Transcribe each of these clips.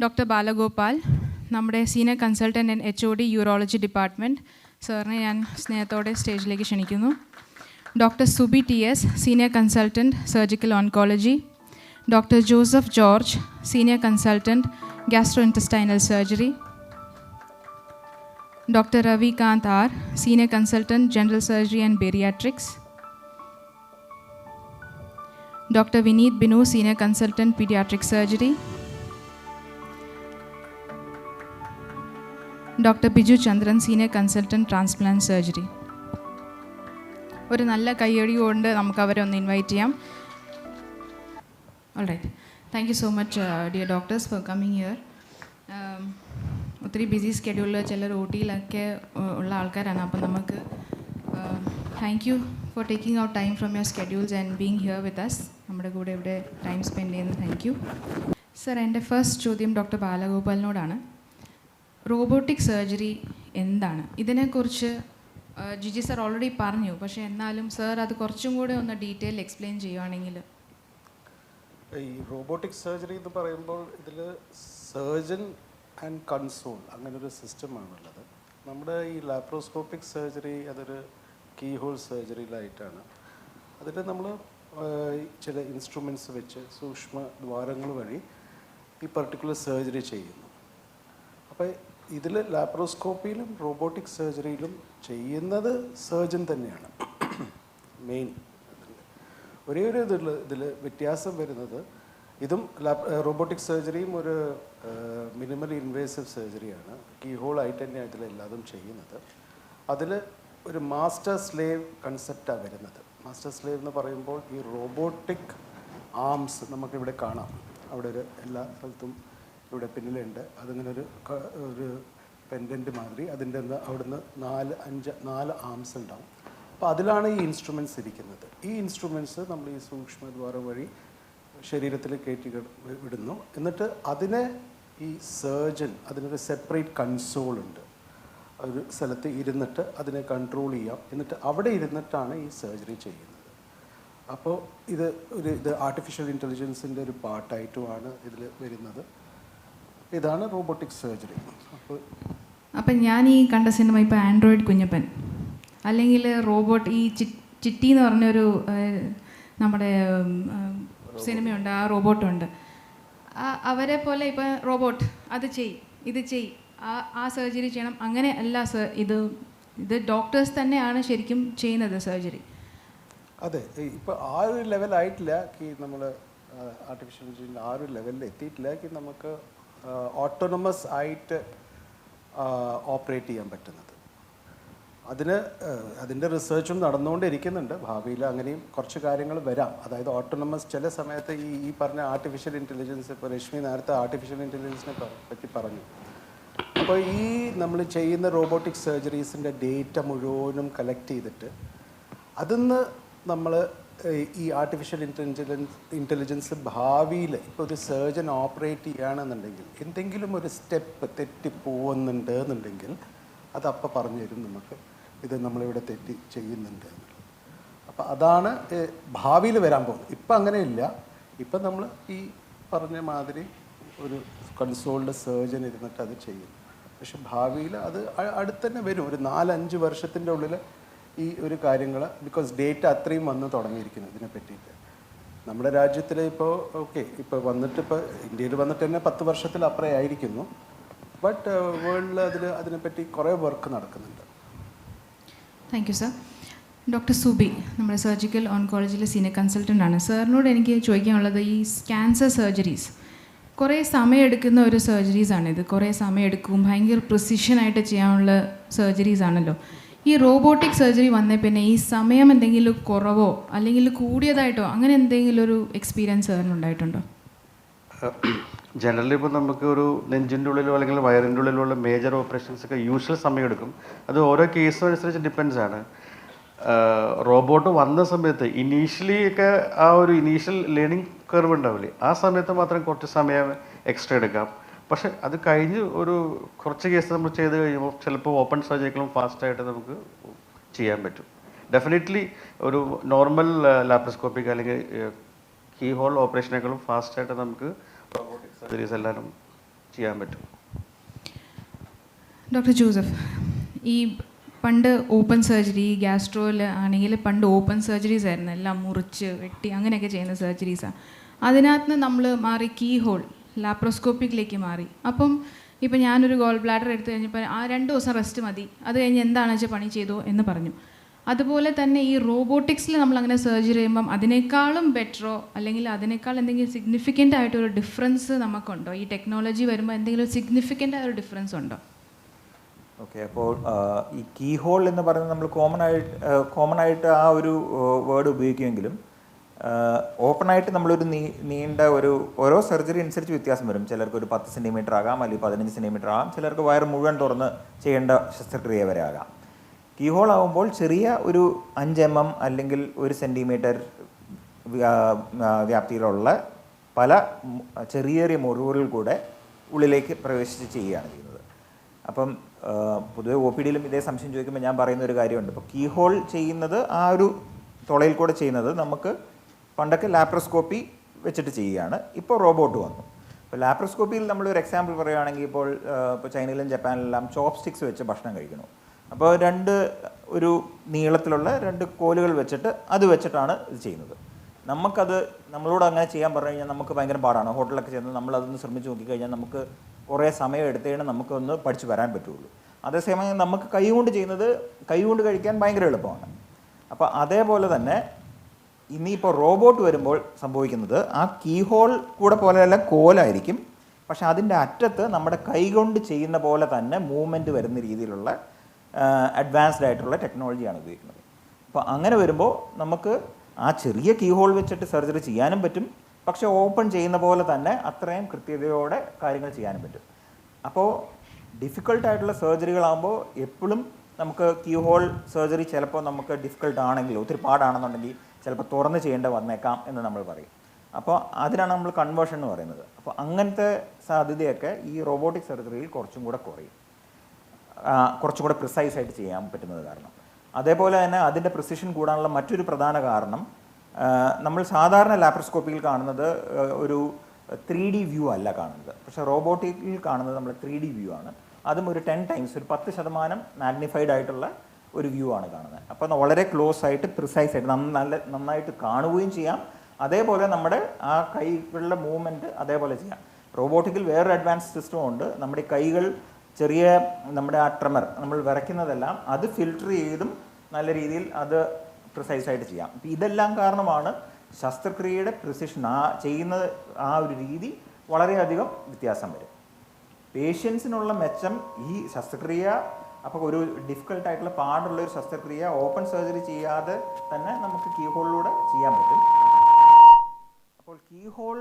Doctor Balagopal നമ്മുടെ senior consultant and H O D urology department സാറിനെ ഞാൻ സ്നേഹത്തോടെ സ്റ്റേജിലേക്ക് ക്ഷണിക്കുന്നു. Doctor Subi T S senior consultant surgical oncology doctor Joseph George senior consultant gastro intestinal surgery doctor Ravikanth R senior consultant general surgery and bariatrics doctor Vineeth Binu senior consultant paediatric surgery doctor Biju Chandran senior consultant transplant surgery. ഒരു നല്ല കയ്യടി കൊണ്ട് നമുക്ക് അവരെ ഒന്ന് invite ചെയ്യാം. All right thank you so much dear doctors for coming here ഒത്തിരി busy സ്കെഡ്യൂളിൽ ചിലർ ഒ ഉള്ള ആൾക്കാരാണ്. അപ്പം നമുക്ക് thank you for taking out time from your schedules and being here with us നമ്മുടെ കൂടെ ഇവിടെ ടൈം സ്പെൻഡ് ചെയ്യുന്നത് താങ്ക് യു സർ എന്റെ ഫസ്റ്റ് ചോദ്യം ഡോക്ടർ ബാലഗോപാലിനോടാണ്. റോബോട്ടിക് സർജറി എന്താണ്? ഇതിനെക്കുറിച്ച് ജിജി സർ ഓൾറെഡി പറഞ്ഞു. പക്ഷേ എന്നാലും സർ അത് കുറച്ചും കൂടെ ഒന്ന് ഡീറ്റെയിൽ എക്സ്പ്ലെയിൻ ചെയ്യുവാണെങ്കിൽ. ഈ റോബോട്ടിക് സർജറി എന്ന് പറയുമ്പോൾ ഇതിൽ സർജൻ ആൻഡ് കൺസോൾ അങ്ങനൊരു സിസ്റ്റമാണുള്ളത്. നമ്മുടെ ഈ ലാപ്രോസ്കോപ്പിക് സർജറി അതൊരു കീ ഹോൾ സർജറിയിലായിട്ടാണ് അതിൽ നമ്മൾ ചില ഇൻസ്ട്രുമെന്റ്സ് വെച്ച് സൂക്ഷ്മ ദ്വാരങ്ങൾ വഴി ഈ പർട്ടിക്കുലർ സർജറി ചെയ്യുന്നു. അപ്പോൾ ഇതിൽ ലാപ്രോസ്കോപ്പിയിലും റോബോട്ടിക് സർജറിയിലും ചെയ്യുന്നത് സർജൻ തന്നെയാണ്. മെയിൻ ഒരേ ഒരു ഇതിൽ ഇതിൽ വ്യത്യാസം വരുന്നത് ഇതും റോബോട്ടിക് സർജറിയും ഒരു മിനിമൽ ഇൻവേസീവ് സർജറിയാണ് കീ ഹോൾ ആയിട്ട് തന്നെയാണ് ഇതിൽ എല്ലാതും ചെയ്യുന്നത്. അതിൽ ഒരു മാസ്റ്റർ സ്ലേവ് കൺസെപ്റ്റാണ് വരുന്നത്. മാസ്റ്റർ സ്ലേവ് എന്ന് പറയുമ്പോൾ ഈ റോബോട്ടിക് ആംസ് നമുക്കിവിടെ കാണാം. അവിടെ ഒരു എല്ലാ സ്ഥലത്തും ഇവിടെ പിന്നിലുണ്ട്. അതിങ്ങനെ ഒരു ഒരു പെൻഡന്റ് മാതിരി അതിന്റെ അവിടുന്ന് നാല് അഞ്ച് നാല് ആംസ് ഉണ്ടാവും. അപ്പോൾ അതിലാണ് ഈ ഇൻസ്ട്രുമെന്റ്സ് ഇരിക്കുന്നത്. ഈ ഇൻസ്ട്രുമെന്റ്സ് നമ്മൾ ഈ സൂക്ഷ്മദ്വാരം വഴി ശരീരത്തിൽ കയറ്റി വിടുന്നു. എന്നിട്ട് അതിനെ ഈ സർജൻ അതിനൊരു സെപ്പറേറ്റ് കൺസോൾ ഉണ്ട്. ഒരു സ്ഥലത്ത് ഇരുന്നിട്ട് അതിനെ കൺട്രോൾ ചെയ്യാം. എന്നിട്ട് അവിടെ ഇരുന്നിട്ടാണ് ഈ സർജറി ചെയ്യുന്നത്. അപ്പോൾ ഇത് ഒരു ഇത് ആർട്ടിഫിഷ്യൽ ഇന്റലിജൻസിന്റെ ഒരു പാർട്ടായിട്ടുമാണ് ഇതിൽ വരുന്നത്. ഇതാണ് റോബോട്ടിക് സർജറി അപ്പോൾ അപ്പം ഞാൻ ഈ കണ്ട സിനിമ ഇപ്പോൾ ആൻഡ്രോയിഡ് കുഞ്ഞപ്പൻ. അല്ലെങ്കിൽ റോബോട്ട് ഈ ചിറ്റി ചിട്ടി എന്ന് പറഞ്ഞൊരു നമ്മുടെ സിനിമയുണ്ട് ആ റോബോട്ടുണ്ട് അവരെ പോലെ ഇപ്പം റോബോട്ട് അത് ചെയ് ഇത് ചെയ് ആ ആ സർജറി ചെയ്യണം. അങ്ങനെ അല്ല സർ ഇത് ഇത് ഡോക്ടേഴ്സ് തന്നെയാണ് ശരിക്കും ചെയ്യുന്നത് സർജറി അതെ ഇപ്പോൾ ആ ഒരു ലെവലായിട്ടില്ല നമ്മൾ ആർട്ടിഫിഷ്യൽ ആ ഒരു ലെവലിൽ എത്തിയിട്ടില്ല നമുക്ക് ഓട്ടോണമസ് ആയിട്ട് ഓപ്പറേറ്റ് ചെയ്യാൻ പറ്റുന്നത്. അതിന് അതിന്റെ റിസർച്ചും നടന്നുകൊണ്ടിരിക്കുന്നുണ്ട്. ഭാവിയിൽ അങ്ങനെയും കുറച്ച് കാര്യങ്ങൾ വരാം. അതായത് ഓട്ടോണമസ് ചില സമയത്ത് ഈ ഈ പറഞ്ഞ ആർട്ടിഫിഷ്യൽ ഇന്റലിജൻസ് ഇപ്പോൾ രശ്മി നേരത്തെ ആർട്ടിഫിഷ്യൽ ഇന്റലിജൻസിനെ പറ്റി പറഞ്ഞു. അപ്പോൾ ഈ നമ്മൾ ചെയ്യുന്ന റോബോട്ടിക് സർജറീസിന്റെ ഡേറ്റ മുഴുവനും കളക്ട് ചെയ്തിട്ട് അതിന്ന് നമ്മൾ ഈ ആർട്ടിഫിഷ്യൽ ഇന്റലിജൻസ് ഇന്റലിജൻസ് ഭാവിയിൽ ഇപ്പോൾ ഒരു സർജൻ ഓപ്പറേറ്റ് ചെയ്യുകയാണെന്നുണ്ടെങ്കിൽ എന്തെങ്കിലും ഒരു സ്റ്റെപ്പ് തെറ്റി പോകുന്നുണ്ട് അത് അപ്പം പറഞ്ഞു തരും നമുക്ക്. ഇത് നമ്മളിവിടെ തെറ്റി ചെയ്യുന്നുണ്ട്. അപ്പോൾ അതാണ് ഭാവിയിൽ വരാൻ പോകുന്നത്. ഇപ്പം അങ്ങനെയില്ല. ഇപ്പം നമ്മൾ ഈ പറഞ്ഞ മാതിരി ഒരു കൺസോൾഡ് സർജൻ ഇരുന്നിട്ട് അത് ചെയ്യും. പക്ഷെ ഭാവിയിൽ അത് അടുത്തന്നെ വരും. ഒരു നാലഞ്ച് വർഷത്തിന്റെ ഉള്ളിൽ ഈ ഒരു കാര്യങ്ങൾ ബിക്കോസ് ഡേറ്റ അത്രയും വന്ന് തുടങ്ങിയിരിക്കുന്നു ഇതിനെ പറ്റിയിട്ട്. നമ്മുടെ രാജ്യത്തിൽ ഇപ്പോൾ ഓക്കെ ഇപ്പോൾ വന്നിട്ട് ഇപ്പോൾ ഇന്ത്യയിൽ വന്നിട്ട് തന്നെ പത്ത് വർഷത്തിൽ അപ്പുറേ ആയിരിക്കുന്നു. ബട്ട് വേൾഡിൽ അതിൽ അതിനെപ്പറ്റി കുറേ വർക്ക് നടക്കുന്നുണ്ട്. Thank you sir doctor Subi നമ്മുടെ സർജിക്കൽ ഓൺകോളജിയിലെ സീനിയർ കൺസൾട്ടന്റ് ആണ്. സാറിനോട് എനിക്ക് ചോദിക്കാനുള്ളത് ഈ ക്യാൻസർ സർജറീസ് കുറേ സമയമെടുക്കുന്ന ഒരു സർജറീസ് ആണ് ഇത്. കുറേ സമയമെടുക്കും. ഭയങ്കര പ്രിസിഷനായിട്ട് ചെയ്യാനുള്ള സർജറീസ് ആണല്ലോ. ഈ റോബോട്ടിക് സർജറി വന്നേ പിന്നെ ഈ സമയം എന്തെങ്കിലും കുറവോ അല്ലെങ്കിൽ കൂടിയതായിട്ടോ അങ്ങനെ എന്തെങ്കിലും ഒരു എക്സ്പീരിയൻസ് ഉണ്ടായിട്ടുണ്ടോ ജനറലി ഇപ്പോൾ നമുക്ക് ഒരു നെഞ്ചിന്റെ ഉള്ളിലോ അല്ലെങ്കിൽ വയറിന്റെ ഉള്ളിലോ ഉള്ള മേജർ ഓപ്പറേഷൻസ് ഒക്കെ യൂഷ്വൽ സമയം എടുക്കും. അത് ഓരോ കേസും അനുസരിച്ച് ഡിപ്പെൻസ് ആണ്. റോബോട്ട് വന്ന സമയത്ത് ഇനീഷ്യലി ഒക്കെ ആ ഒരു ഇനീഷ്യൽ ലേണിംഗ് കർവ് ഉണ്ടാവില്ലേ? ആ സമയത്ത് മാത്രം കുറച്ച് സമയം എക്സ്ട്രാ എടുക്കാം. പക്ഷെ അത് കഴിഞ്ഞ് ഒരു കുറച്ച് കേസ് നമ്മൾ ചെയ്ത് കഴിയുമ്പോൾ ചിലപ്പോൾ ഓപ്പൺ സർജറികളും ഫാസ്റ്റായിട്ട് നമുക്ക് ചെയ്യാൻ പറ്റും. ഡെഫിനറ്റ്ലി ഒരു നോർമൽ ലാപ്രോസ്കോപ്പിക് അല്ലെങ്കിൽ കീ ഹോൾ ഓപ്പറേഷനേക്കാളും ഫാസ്റ്റായിട്ട് നമുക്ക് റോബോട്ടിക് സർജറീസ് എല്ലാവരും ചെയ്യാൻ പറ്റും. ഡോക്ടർ ജോസഫ് ഈ പണ്ട് ഓപ്പൺ സർജറി ഗ്യാസ്ട്രോയിൽ ആണെങ്കിൽ പണ്ട് ഓപ്പൺ സർജറീസ് ആയിരുന്നു. എല്ലാം മുറിച്ച് വെട്ടി അങ്ങനെയൊക്കെ ചെയ്യുന്ന സർജറീസാണ് അതിനകത്ത് നിന്ന് നമ്മൾ മാറി കീ ഹോൾ ലാപ്രോസ്കോപ്പിക്കിലേക്ക് മാറി. അപ്പം ഇപ്പം ഞാനൊരു ഗോൾ ബ്ലാഡർ എടുത്തു കഴിഞ്ഞപ്പോൾ ആ രണ്ട് ദിവസം റെസ്റ്റ് മതി. അത് കഴിഞ്ഞ് എന്താണെന്ന് വെച്ചാൽ പണി ചെയ്തു എന്ന് പറഞ്ഞു. അതുപോലെ തന്നെ ഈ റോബോട്ടിക്സിൽ നമ്മൾ അങ്ങനെ സർജറി ചെയ്യുമ്പം അതിനേക്കാളും ബെറ്ററോ അല്ലെങ്കിൽ അതിനേക്കാൾ എന്തെങ്കിലും സിഗ്നിഫിക്കന്റ് ആയിട്ടൊരു ഡിഫറൻസ് നമുക്കുണ്ടോ? ഈ ടെക്നോളജി വരുമ്പോൾ എന്തെങ്കിലും സിഗ്നിഫിക്കന്റ് ആയൊരു ഡിഫറൻസ് ഉണ്ടോ? ഓക്കെ അപ്പോൾ ഈ കീ ഹോൾ എന്ന് പറയുന്നത് നമ്മൾ കോമൺ ആയിട്ട് കോമൺ ആയിട്ട് ആ ഒരു വേർഡ് ഉപയോഗിക്കുമെങ്കിലും ഓപ്പൺ ആയിട്ട് നമ്മളൊരു നീ നീണ്ട ഒരു ഓരോ സർജറി അനുസരിച്ച് വ്യത്യാസം വരും. ചിലർക്ക് ഒരു പത്ത് സെന്റിമീറ്റർ ആകാം അല്ലെങ്കിൽ പതിനഞ്ച് സെന്റിമീറ്റർ ആകാം. ചിലർക്ക് വയർ മുഴുവൻ തുറന്ന് ചെയ്യേണ്ട ശസ്ത്രക്രിയ വരെ ആകാം. കീ ഹോൾ ആകുമ്പോൾ ചെറിയ ഒരു അഞ്ച് എം എം അല്ലെങ്കിൽ ഒരു സെന്റിമീറ്റർ വ്യാപ്തിയിലുള്ള പല ചെറിയ ചെറിയ മുറിവുകളിൽ കൂടെ ഉള്ളിലേക്ക് പ്രവേശിച്ച് ചെയ്യുകയാണ് ചെയ്യുന്നത്. അപ്പം പൊതുവെ ഒ പി ഡിയിലും ഇതേ സംശയം ചോദിക്കുമ്പോൾ ഞാൻ പറയുന്ന ഒരു കാര്യമുണ്ട്. അപ്പോൾ കീ ഹോൾ ചെയ്യുന്നത് ആ ഒരു തുളയിൽ കൂടെ ചെയ്യുന്നത് നമുക്ക് പണ്ടൊക്കെ ലാപ്രോസ്കോപ്പി വെച്ചിട്ട് ചെയ്യുകയാണ്. ഇപ്പോൾ റോബോട്ട് വന്നു. ഇപ്പോൾ ലാപ്രോസ്കോപ്പിയിൽ നമ്മളൊരു എക്സാമ്പിൾ പറയുകയാണെങ്കിൽ ഇപ്പോൾ ഇപ്പോൾ ചൈനയിലും ജപ്പാനിലെല്ലാം ചോപ്പ് സ്റ്റിക്സ് വെച്ച് ഭക്ഷണം കഴിക്കുന്നു. അപ്പോൾ രണ്ട് ഒരു നീളത്തിലുള്ള രണ്ട് കോലുകൾ വെച്ചിട്ട് അത് വെച്ചിട്ടാണ് ഇത് ചെയ്യുന്നത്. നമുക്കത് നമ്മളോട് അങ്ങനെ ചെയ്യാൻ പറഞ്ഞു കഴിഞ്ഞാൽ നമുക്ക് ഭയങ്കര പാടാണ്. ഹോട്ടലൊക്കെ ചെന്ന് നമ്മളതൊന്ന് ശ്രമിച്ച് നോക്കിക്കഴിഞ്ഞാൽ നമുക്ക് കുറേ സമയം എടുത്തേണ് നമുക്കൊന്ന് പഠിച്ചു വരാൻ പറ്റുള്ളൂ. അതേസമയം നമുക്ക് കൈ കൊണ്ട് ചെയ്യുന്നത് കൈ കൊണ്ട് കഴിക്കാൻ ഭയങ്കര എളുപ്പമാണ്. അപ്പോൾ അതേപോലെ തന്നെ ഇനിയിപ്പോൾ റോബോട്ട് വരുമ്പോൾ സംഭവിക്കുന്നത് ആ കീ ഹോൾ കൂടെ പോലെയല്ല കോലായിരിക്കും. പക്ഷേ അതിന്റെ അറ്റത്ത് നമ്മുടെ കൈ കൊണ്ട് ചെയ്യുന്ന പോലെ തന്നെ മൂവ്മെന്റ് വരുന്ന രീതിയിലുള്ള അഡ്വാൻസ്ഡ് ആയിട്ടുള്ള ടെക്നോളജിയാണ് ഉപയോഗിക്കുന്നത്. അപ്പോൾ അങ്ങനെ വരുമ്പോൾ നമുക്ക് ആ ചെറിയ കീ ഹോൾ വെച്ചിട്ട് സർജറി ചെയ്യാനും പറ്റും. പക്ഷേ ഓപ്പൺ ചെയ്യുന്ന പോലെ തന്നെ അത്രയും കൃത്യതയോടെ കാര്യങ്ങൾ ചെയ്യാനും പറ്റും. അപ്പോൾ ഡിഫിക്കൾട്ട് ആയിട്ടുള്ള സർജറികളാകുമ്പോൾ എപ്പോഴും നമുക്ക് കീ ഹോൾ സർജറി ചിലപ്പോൾ നമുക്ക് ഡിഫിക്കൾട്ട് ആണെങ്കിൽ ഒത്തിരി പാടാണെന്നുണ്ടെങ്കിൽ ചിലപ്പോൾ തുറന്ന് ചെയ്യേണ്ട വന്നേക്കാം എന്ന് നമ്മൾ പറയും. അപ്പോൾ അതിനാണ് നമ്മൾ കൺവേർഷൻ എന്ന് പറയുന്നത്. അപ്പോൾ അങ്ങനത്തെ സാധ്യതയൊക്കെ ഈ റോബോട്ടിക് സർജറിയിൽ കുറച്ചും കൂടെ കുറയും. കുറച്ചും കൂടെ പ്രിസൈസ് ആയിട്ട് ചെയ്യാൻ പറ്റുന്നത് കാരണം. അതേപോലെ തന്നെ അതിന്റെ പ്രിസിഷൻ കൂടാനുള്ള മറ്റൊരു പ്രധാന കാരണം നമ്മൾ സാധാരണ ലാപ്രോസ്കോപ്പിയിൽ കാണുന്നത് ഒരു ത്രീ ഡി വ്യൂ അല്ല കാണുന്നത്. പക്ഷേ റോബോട്ടിക്കിൽ കാണുന്നത് നമ്മൾ ത്രീ ഡി വ്യൂ ആണ്. അതും ഒരു ടെൻ ടൈംസ് ഒരു പത്ത് ശതമാനം മാഗ്നിഫൈഡ് ആയിട്ടുള്ള ഒരു വ്യൂ ആണ് കാണുന്നത്. അപ്പോൾ വളരെ ക്ലോസ് ആയിട്ട് പ്രിസൈസ് ആയിട്ട് നല്ല നന്നായിട്ട് കാണുകയും ചെയ്യാം. അതേപോലെ നമ്മുടെ ആ കൈകളുടെ മൂവ്മെന്റ് അതേപോലെ ചെയ്യാം. റോബോട്ടിക്കിൽ വേറൊരു അഡ്വാൻസ് സിസ്റ്റം ഉണ്ട്. നമ്മുടെ കൈകൾ ചെറിയ നമ്മുടെ ആ ട്രമർ നമ്മൾ വരയ്ക്കുന്നതെല്ലാം അത് ഫിൽട്ടർ ചെയ്തും നല്ല രീതിയിൽ അത് പ്രിസൈസ് ആയിട്ട് ചെയ്യാം. അപ്പം ഇതെല്ലാം കാരണമാണ് ശസ്ത്രക്രിയയുടെ പ്രിസിഷൻ ആ ചെയ്യുന്ന ആ ഒരു രീതി വളരെയധികം വ്യത്യാസം വരും. പേഷ്യൻസിനുള്ള മെച്ചം ഈ ശസ്ത്രക്രിയ അപ്പോൾ ഒരു ഡിഫിക്കൽട്ട് ആയിട്ടുള്ള പാടുള്ള ഒരു ശസ്ത്രക്രിയ ഓപ്പൺ സർജറി ചെയ്യാതെ തന്നെ നമുക്ക് കീ ഹോളിലൂടെ ചെയ്യാൻ പറ്റും. അപ്പോൾ കീ ഹോൾ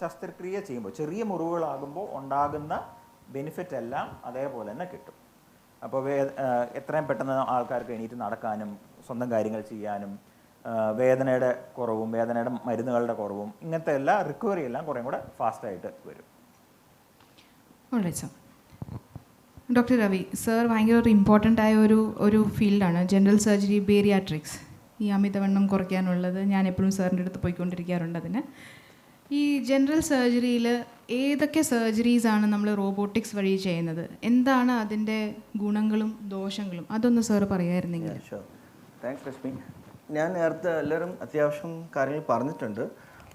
ശസ്ത്രക്രിയ ചെയ്യുമ്പോൾ ചെറിയ മുറിവുകളാകുമ്പോൾ ഉണ്ടാകുന്ന ബെനിഫിറ്റ് എല്ലാം അതേപോലെ തന്നെ കിട്ടും. അപ്പോൾ വേ എത്രയും പെട്ടെന്ന് ആൾക്കാർക്ക് എണീറ്റ് നടക്കാനും സ്വന്തം കാര്യങ്ങൾ ചെയ്യാനും വേദനയുടെ കുറവും വേദനയുടെ മരുന്നുകളുടെ കുറവും ഇങ്ങനത്തെ എല്ലാ റിക്കവറി എല്ലാം കുറേ കൂടെ ഫാസ്റ്റായിട്ട് വരും. ഡോക്ടർ രവി സർ ഭയങ്കര ഒരു ഇമ്പോർട്ടന്റ് ആയ ഒരു ഒരു ഫീൽഡാണ് ജനറൽ സർജറി ബേരിയാട്രിക്സ് ഈ അമിതവണ്ണം കുറയ്ക്കാനുള്ളത് ഞാൻ എപ്പോഴും സാറിന്റെ അടുത്ത് പോയിക്കൊണ്ടിരിക്കാറുണ്ട് അതിന്. ഈ ജനറൽ സർജറിയിൽ ഏതൊക്കെ സർജറീസ് ആണ് നമ്മൾ റോബോട്ടിക്സ് വഴി ചെയ്യുന്നത്? എന്താണ് അതിന്റെ ഗുണങ്ങളും ദോഷങ്ങളും? അതൊന്ന് സാർ പറയായിരുന്നെങ്കിൽ. താങ്ക്സ് ലക്ഷ്മി ഞാൻ നേരത്തെ എല്ലാവരും അത്യാവശ്യം കാര്യങ്ങൾ പറഞ്ഞിട്ടുണ്ട്.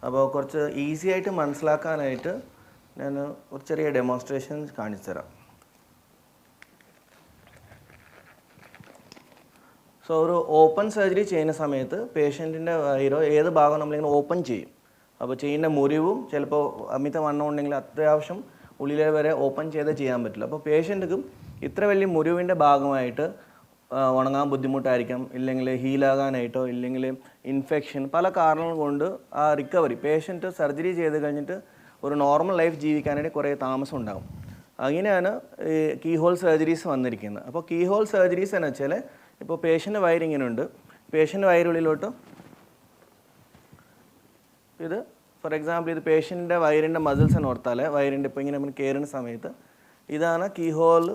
അപ്പോൾ കുറച്ച് ഈസി ആയിട്ട് മനസ്സിലാക്കാനായിട്ട് ഞാൻ ഒരു ചെറിയ ഡെമോൺസ്ട്രേഷൻ കാണിച്ചു തരാം സോ ഒരു ഓപ്പൺ സർജറി ചെയ്യുന്ന സമയത്ത് പേഷ്യന്റിന്റെ വയറോ ഏത് ഭാഗം നമ്മളിങ്ങനെ ഓപ്പൺ ചെയ്യും. അപ്പോൾ ചെയ്യുന്ന മുറിവും ചിലപ്പോൾ അമിതവണ്ണം ഉണ്ടെങ്കിൽ അത്യാവശ്യം ഉള്ളിലെ വരെ ഓപ്പൺ ചെയ്തേ ചെയ്യാൻ പറ്റില്ല. അപ്പോൾ പേഷ്യന്റുക്കും ഇത്ര വലിയ മുറിവിന്റെ ഭാഗമായിട്ട് ഉണങ്ങാൻ ബുദ്ധിമുട്ടായിരിക്കാം. ഇല്ലെങ്കിൽ ഹീലാകാനായിട്ടോ ഇല്ലെങ്കിൽ ഇൻഫെക്ഷൻ പല കാരണങ്ങൾ കൊണ്ട് ആ റിക്കവറി പേഷ്യന്റ് സർജറി ചെയ്ത് കഴിഞ്ഞിട്ട് ഒരു നോർമൽ ലൈഫ് ജീവിക്കാനായിട്ട് കുറേ താമസം ഉണ്ടാകും. അങ്ങനെയാണ് ഈ കീ ഹോൾ സർജറീസ് വന്നിരിക്കുന്നത്. അപ്പോൾ കീഹോൾ സർജറീസ് എന്ന് വെച്ചാൽ ഇപ്പോൾ പേഷ്യന്റ് വയർ ഇങ്ങനെ ഉണ്ട് പേഷ്യന്റ് വയറുള്ളിലോട്ട് ഇത് ഫോർ എക്സാമ്പിൾ ഇത് പേഷ്യന്റെ വയറിന്റെ മസിൽസ് ഓർത്താൽ വയറിന്റെ ഇപ്പോൾ ഇങ്ങനെ നമ്മൾ കയറുന്ന സമയത്ത് ഇതാണ് കീ ഹോൾ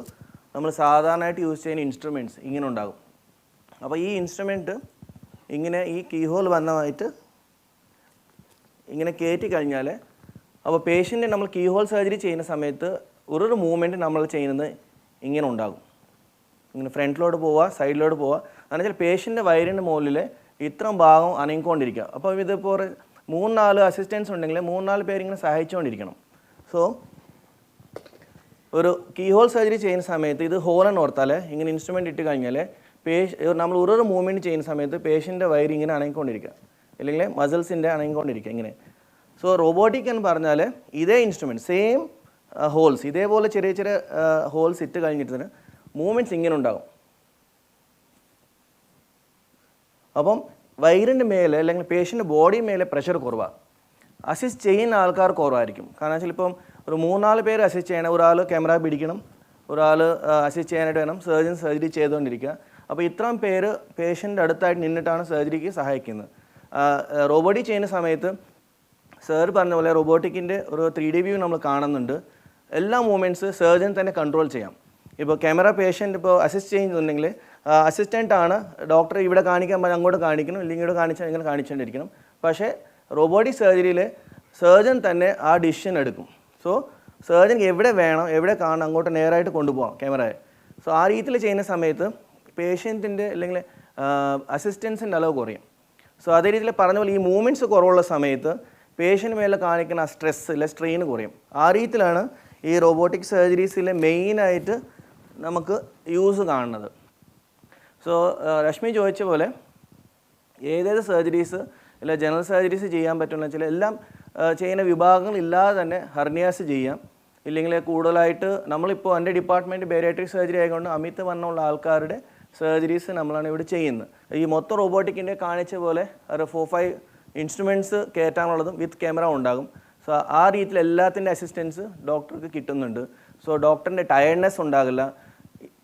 നമ്മൾ സാധാരണയായിട്ട് യൂസ് ചെയ്യുന്ന ഇൻസ്ട്രുമെന്റ്സ് ഇങ്ങനെ ഉണ്ടാകും അപ്പോൾ ഈ ഇൻസ്ട്രുമെന്റ് ഇങ്ങനെ ഈ കീ ഹോൾ വന്നതായിട്ട് ഇങ്ങനെ കയറ്റി കഴിഞ്ഞാൽ അപ്പോൾ പേഷ്യന്റ് നമ്മൾ കീ ഹോൾ സർജറി ചെയ്യുന്ന സമയത്ത് ഒരു മൂവ്മെന്റ് നമ്മൾ ചെയ്യുന്നത് ഇങ്ങനെ ഉണ്ടാകും ഇങ്ങനെ ഫ്രണ്ടിലോട്ട് പോവുക സൈഡിലോട്ട് പോവുക. എന്ന് വെച്ചാൽ പേഷ്യന്റെ വയറിന്റെ മുകളിൽ ഇത്രയും ഭാഗം അനങ്ങിക്കൊണ്ടിരിക്കുക. അപ്പോൾ ഇതിപ്പോൾ മൂന്ന് നാല് അസിസ്റ്റൻസ് ഉണ്ടെങ്കിൽ നാല് പേരിങ്ങനെ സഹായിച്ചുകൊണ്ടിരിക്കണം. സോ ഒരു കീ ഹോൾ സർജറി ചെയ്യുന്ന സമയത്ത് ഇത് ഹോൾ എന്ന് ഓർത്താൽ ഇങ്ങനെ ഇൻസ്ട്രുമെന്റ് ഇട്ട് കഴിഞ്ഞാൽ പേഷ് നമ്മൾ ഒരു മൂവ്മെന്റ് ചെയ്യുന്ന സമയത്ത് പേഷ്യന്റെ വയർ ഇങ്ങനെ അനങ്ങിക്കൊണ്ടിരിക്കുക. അല്ലെങ്കിൽ മസിൽസിന്റെ അനങ്ങിക്കൊണ്ടിരിക്കുക ഇങ്ങനെ. സോ റോബോട്ടിക് എന്ന് പറഞ്ഞാൽ ഇതേ ഇൻസ്ട്രുമെന്റ് സെയിം ഹോൾസ് ഇതേപോലെ ചെറിയ ചെറിയ ഹോൾസ് ഇട്ട് കഴിഞ്ഞിട്ട് മൂവ്മെന്റ്സ് ഇങ്ങനെ ഉണ്ടാകും അപ്പം വയറിന്റെ മേലെ അല്ലെങ്കിൽ പേഷ്യന്റെ ബോഡി മേലെ പ്രഷർ കുറവാണ് അസിസ്റ്റ് ചെയ്യുന്ന ആൾക്കാർ കുറവായിരിക്കും. കാരണം വെച്ചാൽ ഇപ്പം ഒരു മൂന്നാൽ പേര് അസിസ്റ്റ് ചെയ്യണം ഒരാൾ ക്യാമറ പിടിക്കണം ഒരാൾ അസിസ്റ്റ് ചെയ്യാനായിട്ട് വേണം സർജൻ സർജറി ചെയ്തുകൊണ്ടിരിക്കുക. അപ്പോൾ ഇത്രയും പേര് പേഷ്യന്റെ അടുത്തായിട്ട് നിന്നിട്ടാണ് സർജറിക്ക് സഹായിക്കുന്നത്. റോബോട്ടിക് ചെയ്യുന്ന സമയത്ത് സാർ പറഞ്ഞ പോലെ റോബോട്ടിക്കിന്റെ ഒരു ത്രീ ഡി വ്യൂ നമ്മൾ കാണുന്നുണ്ട്. എല്ലാ മൂവ്മെന്റ്സ് സർജൻ തന്നെ കൺട്രോൾ ചെയ്യാം. ഇപ്പോൾ ക്യാമറ പേഷ്യന്റ് ഇപ്പോൾ അസിസ്റ്റ് ചെയ്യുന്നുണ്ടെങ്കിൽ അസിസ്റ്റന്റ് ആണ് ഡോക്ടർ ഇവിടെ കാണിക്കാൻ പറഞ്ഞാൽ അങ്ങോട്ട് കാണിക്കണം ഇല്ലെങ്കിൽ ഇവിടെ കാണിച്ചാൽ ഇങ്ങനെ കാണിച്ചുകൊണ്ടിരിക്കണം. പക്ഷേ റോബോട്ടിക് സർജറിയിൽ സർജൻ തന്നെ ആ ഡിസിഷൻ എടുക്കും. സോ സർജൻ എവിടെ വേണം എവിടെ കാണണം അങ്ങോട്ട് നേരായിട്ട് കൊണ്ടുപോകാം ക്യാമറയെ. സോ ആ രീതിയിൽ ചെയ്യുന്ന സമയത്ത് പേഷ്യന്റിന്റെ അല്ലെങ്കിൽ അസിസ്റ്റൻസിന്റെ അളവ് കുറയും. സോ അതേ രീതിയിൽ പറഞ്ഞ പോലെ ഈ മൂവ്മെന്റ്സ് കുറവുള്ള സമയത്ത് പേഷ്യന്റ് മേലെ കാണിക്കുന്ന ആ സ്ട്രെസ് അല്ലെ സ്ട്രെയിൻ കുറയും. ആ രീതിയിലാണ് ഈ റോബോട്ടിക് സർജറീസിലെ മെയിനായിട്ട് നമുക്ക് യൂസ് കാണുന്നത്. സോ രശ്മി ചോദിച്ച പോലെ ഏതേത് സർജറീസ് അല്ല ജനറൽ സർജറീസ് ചെയ്യാൻ പറ്റുമെന്ന് വെച്ചാൽ എല്ലാം ചെയ്യുന്ന വിഭാഗങ്ങളില്ലാതെ തന്നെ ഹെർണിയാസ് ചെയ്യാം. ഇല്ലെങ്കിൽ കൂടുതലായിട്ട് നമ്മളിപ്പോൾ എന്റെ ഡിപ്പാർട്ട്മെന്റ് ബേരിയാട്രിക് സർജറി ആയതുകൊണ്ട് അമിത് വണ്ണമുള്ള ആൾക്കാരുടെ സർജറീസ് നമ്മളാണ് ഇവിടെ ചെയ്യുന്നത്. ഈ മൊത്തം റോബോട്ടിക്കിന്റെ കാണിച്ച പോലെ ഒരു ഫോർ ഫൈവ് ഇൻസ്ട്രുമെന്റ്സ് കയറ്റാനുള്ളതും വിത്ത് ക്യാമറ ഉണ്ടാകും. സോ ആ രീതിയിൽ എല്ലാത്തിന്റെ അസിസ്റ്റൻസ് ഡോക്ടർക്ക് കിട്ടുന്നുണ്ട്. സോ ഡോക്ടറിന്റെ ടയർഡ്നെസ് ഉണ്ടാകില്ല.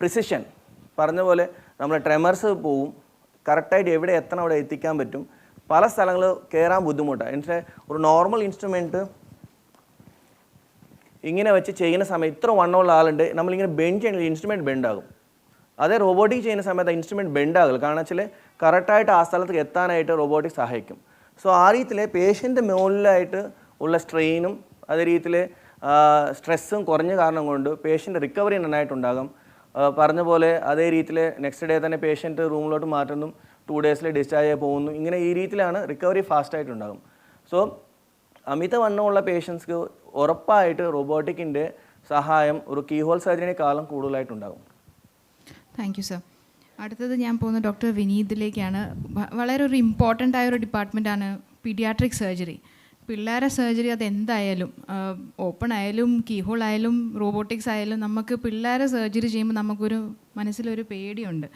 പ്രിസിഷൻ പറഞ്ഞ പോലെ നമ്മൾ ട്രെമേഴ്സ് പോവും. കറക്റ്റായിട്ട് എവിടെ എത്തണം അവിടെ എത്തിക്കാൻ പറ്റും. പല സ്ഥലങ്ങൾ കയറാൻ ബുദ്ധിമുട്ടാണ് എന്നുവെച്ചാൽ ഒരു നോർമൽ ഇൻസ്ട്രുമെന്റ് ഇങ്ങനെ വെച്ച് ചെയ്യുന്ന സമയത്ത് ഇത്ര വണ്ണമുള്ള ആളുണ്ട് നമ്മളിങ്ങനെ ബെൻഡ് ചെയ്യണമെങ്കിൽ ഇൻസ്ട്രുമെന്റ് ബെൻഡ് ആകും. അതേ റോബോട്ടിക് ചെയ്യുന്ന സമയത്ത് ഇൻസ്ട്രുമെന്റ് ബെൻഡ് ആകില്ല. കാരണം വെച്ചാൽ കറക്റ്റായിട്ട് ആ സ്ഥലത്ത് എത്താനായിട്ട് റോബോട്ടിക് സഹായിക്കും. സോ ആ രീതിയിൽ പേഷ്യന്റെ മുകളിലായിട്ട് ഉള്ള സ്ട്രെയിനും അതേ രീതിയിൽ സ്ട്രെസ്സും കുറഞ്ഞ കാരണം കൊണ്ട് പേഷ്യന്റ് റിക്കവറി നന്നായിട്ടുണ്ടാകും. പറഞ്ഞ പോലെ അതേ രീതിയിൽ നെക്സ്റ്റ് ഡേ തന്നെ പേഷ്യന്റ് റൂമിലോട്ട് മാറ്റുന്നു ടു ഡേയ്സിൽ ഡിസ്ചാർജ് ആയി പോകുന്നു. ഇങ്ങനെ ഈ രീതിയിലാണ് റിക്കവറി ഫാസ്റ്റായിട്ടുണ്ടാകും സോ അമിത വണ്ണമുള്ള പേഷ്യൻസ്ക്ക് ഉറപ്പായിട്ട് റോബോട്ടിക്കിന്റെ സഹായം ഒരു കീഹോൾ സർജറിനേക്കാളും കൂടുതലായിട്ടുണ്ടാകും. താങ്ക് യു സർ അടുത്തത് ഞാൻ പോകുന്ന ഡോക്ടർ വിനീതിലേക്കാണ്. വളരെ ഒരു ഇമ്പോർട്ടന്റ് ആയ ഒരു ഡിപ്പാർട്ട്മെന്റാണ് പീഡിയാട്രിക് സർജറി പിള്ളേരെ സർജറി അത് എന്തായാലും ഓപ്പൺ ആയാലും കീഹോൾ ആയാലും റോബോട്ടിക്സ് ആയാലും നമുക്ക് പിള്ളേരെ സർജറി ചെയ്യുമ്പോൾ നമുക്കൊരു മനസ്സിലൊരു പേടിയുണ്ട്.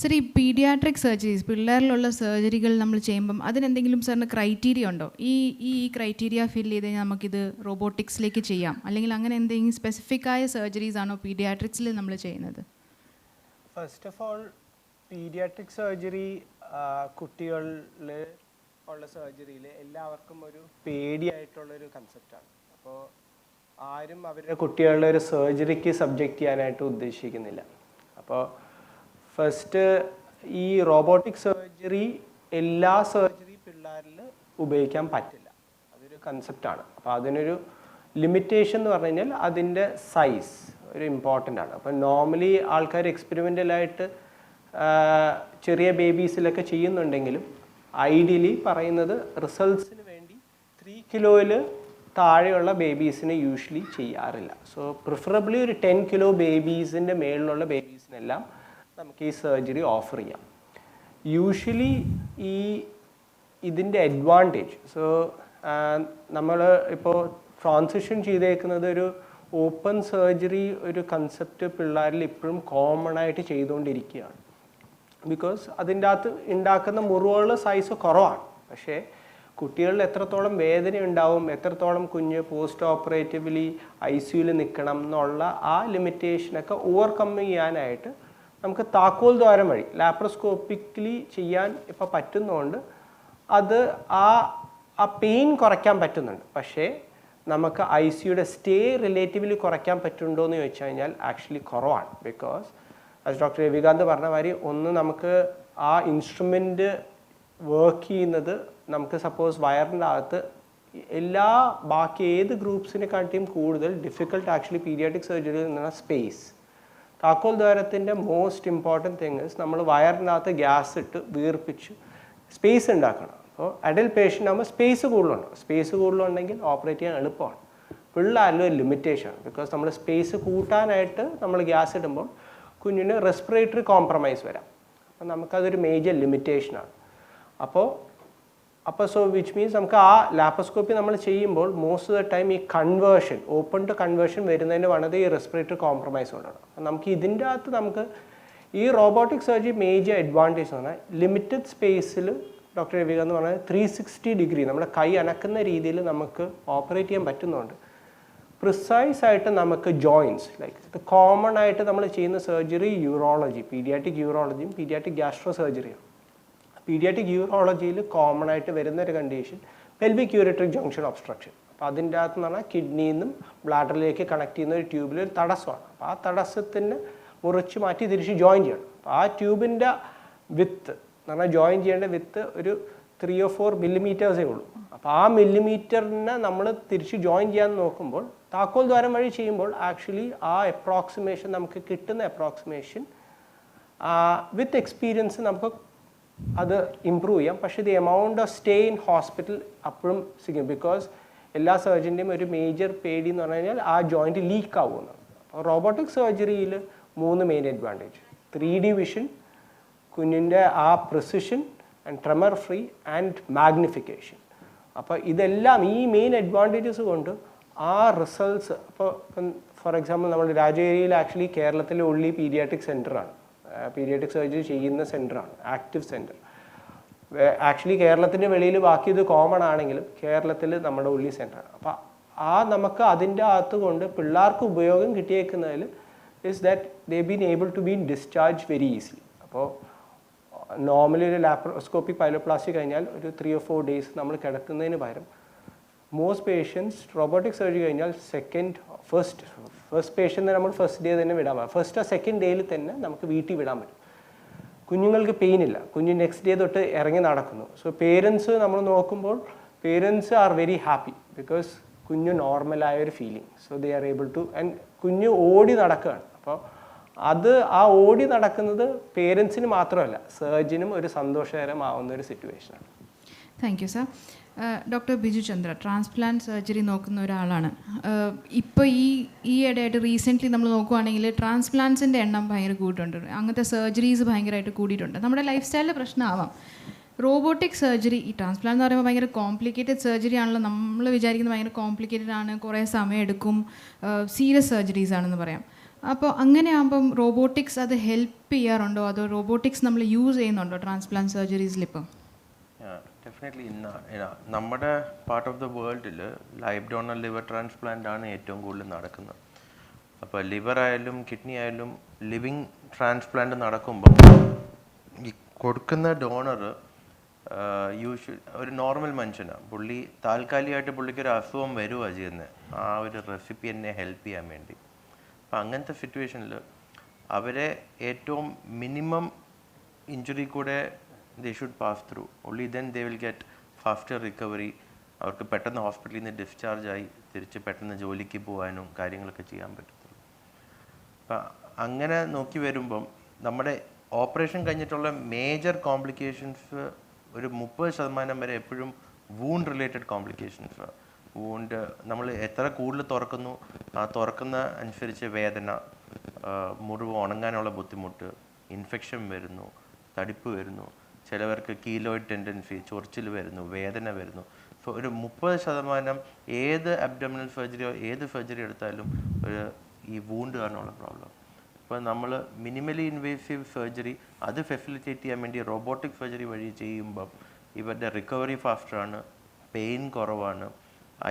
സർ ഈ പീഡിയാട്രിക് സർജറീസ് പിള്ളേരിലുള്ള സർജറികൾ നമ്മൾ ചെയ്യുമ്പം അതിനെന്തെങ്കിലും സാറിന് ക്രൈറ്റീരിയ ഉണ്ടോ? ഈ ഈ ക്രൈറ്റീരിയ ഫിൽ ചെയ്ത് കഴിഞ്ഞാൽ നമുക്കിത് റോബോട്ടിക്സിലേക്ക് ചെയ്യാം. അല്ലെങ്കിൽ അങ്ങനെ എന്തെങ്കിലും സ്പെസിഫിക് ആയ സർജറീസ് ആണോ പീഡിയാട്രിക്സിൽ നമ്മൾ ചെയ്യുന്നത്? First of all paediatric surgery കുട്ടികളിൽ ഉള്ള സർജറിയിൽ എല്ലാവർക്കും ഒരു പേടിയായിട്ടുള്ളൊരു കൺസെപ്റ്റാണ് അപ്പോൾ ആരും അവരുടെ കുട്ടികളുടെ ഒരു സർജറിക്ക് സബ്ജക്റ്റ് ചെയ്യാനായിട്ട് ഉദ്ദേശിക്കുന്നില്ല. അപ്പോൾ ഫസ്റ്റ് ഈ റോബോട്ടിക് സർജറി എല്ലാ സർജറി പിള്ളേരിൽ ഉപയോഗിക്കാൻ പറ്റില്ല. അതൊരു കൺസെപ്റ്റാണ് അപ്പോൾ അതിനൊരു ലിമിറ്റേഷൻ എന്ന് പറഞ്ഞു കഴിഞ്ഞാൽ അതിന്റെ സൈസ് ഒരു ഇമ്പോർട്ടന്റ് ആണ്. അപ്പോൾ നോർമലി ആൾക്കാർ എക്സ്പെരിമെന്റലായിട്ട് ചെറിയ ബേബീസിലൊക്കെ ചെയ്യുന്നുണ്ടെങ്കിലും ഐഡിയലി പറയുന്നത് റിസൾട്ട്സിന് വേണ്ടി ത്രീ കിലോയിൽ താഴെയുള്ള ബേബീസിനെ യൂഷ്വലി ചെയ്യാറില്ല. സോ പ്രിഫറബ്ലി ഒരു ടെൻ കിലോ ബേബീസിന്റെ മേളിലുള്ള ബേബീസിനെല്ലാം നമുക്ക് ഈ സർജറി ഓഫർ ചെയ്യാം. യൂഷ്വലി ഈ ഇതിന്റെ അഡ്വാന്റേജ് സോ നമ്മൾ ഇപ്പോൾ ട്രാൻസിഷൻ ചെയ്തേക്കുന്നത് ഒരു ഓപ്പൺ സർജറി ഒരു കൺസെപ്റ്റ് പിള്ളേരിൽ ഇപ്പോഴും കോമൺ ആയിട്ട് ചെയ്തുകൊണ്ടിരിക്കുകയാണ്. ബിക്കോസ് അതിന്റെ അകത്ത് ഉണ്ടാക്കുന്ന മുറിവുകളുടെ സൈസ് കുറവാണ്. പക്ഷേ കുട്ടികളിൽ എത്രത്തോളം വേദന ഉണ്ടാവും എത്രത്തോളം കുഞ്ഞ് പോസ്റ്റ് ഓപ്പറേറ്റീവ്ലി ഐ സിയുയിൽ നിൽക്കണം എന്നുള്ള ആ ലിമിറ്റേഷനൊക്കെ ഓവർകം ചെയ്യാനായിട്ട് നമുക്ക് താക്കോൽ ദ്വാരം വഴി ലാപ്രോസ്കോപ്പിക്കലി ചെയ്യാൻ ഇപ്പോൾ പറ്റുന്നതുകൊണ്ട് അത് ആ ആ പെയിൻ കുറയ്ക്കാൻ പറ്റുന്നുണ്ട്. പക്ഷേ നമുക്ക് ഐ സിയുടെ സ്റ്റേ റിലേറ്റീവ്ലി കുറയ്ക്കാൻ പറ്റുന്നുണ്ടോ എന്ന് ചോദിച്ചു കഴിഞ്ഞാൽ ആക്ച്വലി കുറവാണ്. ബിക്കോസ് അത് ഡോക്ടർ രവികാന്ത് പറഞ്ഞ മാതിരി ഒന്ന് നമുക്ക് ആ ഇൻസ്ട്രുമെന്റ് വർക്ക് ചെയ്യുന്നത് നമുക്ക് സപ്പോസ് വയറിന്റെ അകത്ത് എല്ലാ ബാക്കി ഏത് ഗ്രൂപ്പ്സിനെ കാട്ടിയും കൂടുതൽ ഡിഫിക്കൽട്ട് ആക്ച്വലി പീഡിയാട്രിക് സർജറിയിൽ നിന്നുള്ള സ്പേസ് താക്കോൽ ദ്വാരത്തിന്റെ മോസ്റ്റ് ഇമ്പോർട്ടന്റ് തിങ് ഇസ് നമ്മൾ വയറിനകത്ത് ഗ്യാസ് ഇട്ട് വീർപ്പിച്ച് സ്പേസ് ഉണ്ടാക്കണം. അപ്പോൾ അഡൽട്ട് പേഷ്യന്റ് ആകുമ്പോൾ സ്പേസ് കൂടുതലുണ്ട്. സ്പേസ് കൂടുതലുണ്ടെങ്കിൽ ഓപ്പറേറ്റ് ചെയ്യാൻ എളുപ്പമാണ്. പിള്ളേരിലും ഒരു ലിമിറ്റേഷൻ ബിക്കോസ് നമ്മൾ സ്പേസ് കൂട്ടാനായിട്ട് നമ്മൾ ഗ്യാസ് ഇടുമ്പോൾ കുഞ്ഞിന് റെസ്പിറേറ്ററി കോംപ്രമൈസ് വരാം. അപ്പം നമുക്കതൊരു മേജർ ലിമിറ്റേഷനാണ് അപ്പോൾ അപ്പോൾ സോ വിച്ച് മീൻസ് നമുക്ക് ആ ലാപ്പസ്കോപ്പി നമ്മൾ ചെയ്യുമ്പോൾ മോസ്റ്റ് ഓഫ് ദ ടൈം ഈ കൺവേർഷൻ ഓപ്പൺ ടു കൺവേർഷൻ വരുന്നതിന് വേണത് ഈ റെസ്പിറേറ്ററി കോംപ്രമൈസ് കൊണ്ടാണ്. അപ്പം നമുക്ക് ഇതിന്റെ അകത്ത് നമുക്ക് ഈ റോബോട്ടിക് സർജറി മേജർ അഡ്വാന്റേജ് എന്ന് പറഞ്ഞാൽ ലിമിറ്റഡ് സ്പേസിൽ ഡോക്ടർ രവിക എന്ന് പറഞ്ഞാൽ ത്രീ സിക്സ്റ്റി ഡിഗ്രി നമ്മുടെ കൈ അനക്കുന്ന രീതിയിൽ നമുക്ക് ഓപ്പറേറ്റ് ചെയ്യാൻ പറ്റുന്നുണ്ട് പ്രിസൈസ് ആയിട്ട് നമുക്ക് ജോയിൻസ് ലൈക്ക് കോമൺ ആയിട്ട് നമ്മൾ ചെയ്യുന്ന സർജറി യൂറോളജി പീഡിയാറ്റിക് യൂറോളജിയും പീഡിയാറ്റിക് ഗ്യാസ്ട്രോ സർജറിയും പീഡിയാറ്റിക് യൂറോളജിയിൽ കോമൺ ആയിട്ട് വരുന്ന ഒരു condition pelvic ureteric junction obstruction അപ്പോൾ അതിന്റെ അകത്ത് എന്ന് പറഞ്ഞാൽ കിഡ്നിയിൽ നിന്നും ബ്ലാഡറിലേക്ക് കണക്ട് ചെയ്യുന്ന ഒരു ട്യൂബിൽ ഒരു തടസ്സമാണ്. അപ്പോൾ ആ തടസ്സത്തിന് മുറിച്ച് മാറ്റി തിരിച്ച് ജോയിൻ ചെയ്യണം. അപ്പോൾ ആ ട്യൂബിന്റെ വിത്ത് എന്ന് പറഞ്ഞാൽ ജോയിൻ ചെയ്യേണ്ട വിത്ത് ഒരു ത്രീ ഓ ഫോർ മില്ലിമീറ്റേഴ്സേ ഉള്ളൂ. അപ്പോൾ ആ മില്ലിമീറ്ററിനെ നമ്മൾ തിരിച്ച് ജോയിൻ ചെയ്യാൻ നോക്കുമ്പോൾ താക്കോൽ ദ്വാരം വഴി ചെയ്യുമ്പോൾ ആക്ച്വലി ആ അപ്രോക്സിമേഷൻ നമുക്ക് കിട്ടുന്ന അപ്രോക്സിമേഷൻ വിത്ത് എക്സ്പീരിയൻസ് നമുക്ക് അത് ഇമ്പ്രൂവ് ചെയ്യാം. പക്ഷേ the amount of stay in hospital അപ്പോഴും സിഗ്നം ബിക്കോസ് എല്ലാ സർജന്റെയും ഒരു മേജർ പേടി എന്ന് പറഞ്ഞു കഴിഞ്ഞാൽ ആ ജോയിന്റ് ലീക്ക് ആവുമെന്ന് റോബോട്ടിക് സർജറിയിൽ മൂന്ന് main advantage three D vision കുഞ്ഞിന്റെ ആ precision and tremor free and magnification അപ്പോൾ ഇതെല്ലാം ഈ മെയിൻ അഡ്വാന്റേജസ് കൊണ്ട് ആ റിസൾട്ട്സ് അപ്പോൾ ഫോർ എക്സാമ്പിൾ നമ്മുടെ രാജഗിരിയിൽ ആക്ച്വലി കേരളത്തിലെ ഉള്ളി പീഡിയാട്രിക് സെന്ററാണ് പീഡിയാട്രിക് സർജറി ചെയ്യുന്ന സെന്ററാണ് ആക്റ്റീവ് സെന്റർ ആക്ച്വലി കേരളത്തിന്റെ വെളിയിൽ ബാക്കി ഇത് കോമൺ ആണെങ്കിലും കേരളത്തിൽ നമ്മുടെ ഉള്ളി സെന്ററാണ് അപ്പോൾ ആ നമുക്ക് അതിന്റെ അകത്ത് കൊണ്ട് പിള്ളേർക്ക് ഉപയോഗം കിട്ടിയേക്കുന്നതിൽ is that they been able to been discharge very easily അപ്പോൾ നോർമലി ഒരു ലാപ്രോസ്കോപ്പിക് പൈലോപ്ലാസ്റ്റി കഴിഞ്ഞാൽ ഒരു ത്രീ ഓർ ഫോർ ഡേയ്സ് നമ്മൾ കിടക്കുന്നതിന് പകരം മോസ്റ്റ് പേഷ്യൻസ് റോബോട്ടിക് സർജറി കഴിഞ്ഞാൽ സെക്കൻഡ് ഫസ്റ്റ് ഫസ്റ്റ് പേഷ്യന്റ് നമ്മൾ ഫസ്റ്റ് ഡേ തന്നെ വിടാൻ പറ്റും. ഫസ്റ്റ് ആ സെക്കൻഡ് ഡേയിൽ തന്നെ നമുക്ക് വീട്ടിൽ വിടാൻ പറ്റും. കുഞ്ഞുങ്ങൾക്ക് പെയിൻ ഇല്ല. കുഞ്ഞ് നെക്സ്റ്റ് ഡേ തൊട്ട് ഇറങ്ങി നടക്കുന്നു. സോ പേരൻസ് നമ്മൾ നോക്കുമ്പോൾ parents are very happy because കുഞ്ഞ് നോർമലായ ഒരു feeling so they are able to and കുഞ്ഞ് ഓടി നടക്കുകയാണ്. അപ്പോൾ അത് ആ ഓടി നടക്കുന്നത് പേരൻസിന് മാത്രമല്ല സർജനും ഒരു സന്തോഷകരമാവുന്ന ഒരു സിറ്റുവേഷനാണ് thank you sir doctor Biju Chandra transplant surgery നോക്കുന്ന ഒരാളാണ്. ഇപ്പോൾ ഈ ഈ ഇടയായിട്ട് റീസെന്റ്ലി നമ്മൾ നോക്കുവാണെങ്കിൽ ട്രാൻസ്പ്ലാന്റ്സിന്റെ എണ്ണം ഭയങ്കര കൂടിയിട്ടുണ്ട്. അങ്ങനത്തെ സർജറീസ് ഭയങ്കരമായിട്ട് കൂടിയിട്ടുണ്ട്. നമ്മുടെ ലൈഫ് സ്റ്റൈലിലെ പ്രശ്നമാവാം. റോബോട്ടിക് സർജറി ഈ ട്രാൻസ്പ്ലാന്റ് എന്ന് പറയുമ്പോൾ ഭയങ്കര കോംപ്ലിക്കേറ്റഡ് സർജറി ആണല്ലോ. നമ്മൾ വിചാരിക്കുന്നത് ഭയങ്കര കോംപ്ലിക്കേറ്റഡ് ആണ്. കുറേ സമയം എടുക്കും. സീരിയസ് സർജറീസ് ആണെന്ന് പറയാം. അപ്പോൾ അങ്ങനെ ആകുമ്പം റോബോട്ടിക്സ് അത് ഹെൽപ്പ് ചെയ്യാറുണ്ടോ? അതോ റോബോട്ടിക്സ് നമ്മൾ യൂസ് ചെയ്യുന്നുണ്ടോ ട്രാൻസ്പ്ലാന്റ് സർജറീസിൽ ഇപ്പം? ഡെഫിനറ്റ്ലി നമ്മുടെ പാർട്ട് ഓഫ് ദ വേൾഡിൽ ലൈഫ് ഡോണർ ലിവർ ട്രാൻസ്പ്ലാന്റ് ആണ് ഏറ്റവും കൂടുതൽ നടക്കുന്നത്. അപ്പോൾ ലിവർ ആയാലും കിഡ്നി ആയാലും ലിവിങ് ട്രാൻസ്പ്ലാന്റ് നടക്കുമ്പോൾ ഈ കൊടുക്കുന്ന ഡോണർ യൂഷ്വൽ ഒരു നോർമൽ മനുഷ്യനാണ് പുള്ളി താൽക്കാലികമായിട്ട് പുള്ളിക്ക് ഒരു അസുഖം വരുവാണ് ചെയ്യുന്നത് ആ ഒരു റെസിപ്പി എന്നെ ഹെൽപ്പ് ചെയ്യാൻ വേണ്ടി. അപ്പം അങ്ങനത്തെ സിറ്റുവേഷനിൽ അവരെ ഏറ്റവും മിനിമം ഇഞ്ചുറി കൂടെ they should pass through only then they will get faster recovery അവർക്ക് പെട്ടെന്ന് ഹോസ്പിറ്റലിൽ നിന്ന് ഡിസ്ചാർജ് ആയി തിരിച്ച് പെട്ടെന്ന് ജോലിക്ക് പോകാനും കാര്യങ്ങളൊക്കെ ചെയ്യാൻ പറ്റത്തുള്ളൂ. അപ്പം അങ്ങനെ നോക്കി വരുമ്പം നമ്മുടെ ഓപ്പറേഷൻ കഴിഞ്ഞിട്ടുള്ള മേജർ കോംപ്ലിക്കേഷൻസ് ഒരു മുപ്പത് ശതമാനം വരെ എപ്പോഴും വൂണ്ട് റിലേറ്റഡ് കോംപ്ലിക്കേഷൻസ് വൂണ്ട് നമ്മൾ എത്ര കൂടുതൽ തുറക്കുന്നു ആ തുറക്കുന്ന അനുസരിച്ച് വേദന മുറിവ് ഉണങ്ങാനുള്ള ബുദ്ധിമുട്ട് ഇൻഫെക്ഷൻ വരുന്നു തടിപ്പ് വരുന്നു. ചിലവർക്ക് കീലോയിഡ് ടെൻഡൻസി ചൊറിച്ചിൽ വരുന്നു വേദന വരുന്നു. സോ ഒരു മുപ്പത് ശതമാനം ഏത് അബ്ഡമിനൽ സർജറിയോ ഏത് സർജറി എടുത്താലും ഒരു ഈ വൂണ്ട് കാരണമുള്ള പ്രോബ്ലം ഇപ്പോൾ നമ്മൾ മിനിമലി ഇൻവേസീവ് സർജറി അത് ഫെസിലിറ്റേറ്റ് ചെയ്യാൻ വേണ്ടി റോബോട്ടിക് സർജറി വഴി ചെയ്യുമ്പം ഇവരുടെ റിക്കവറി ഫാസ്റ്ററാണ് പെയിൻ കുറവാണ്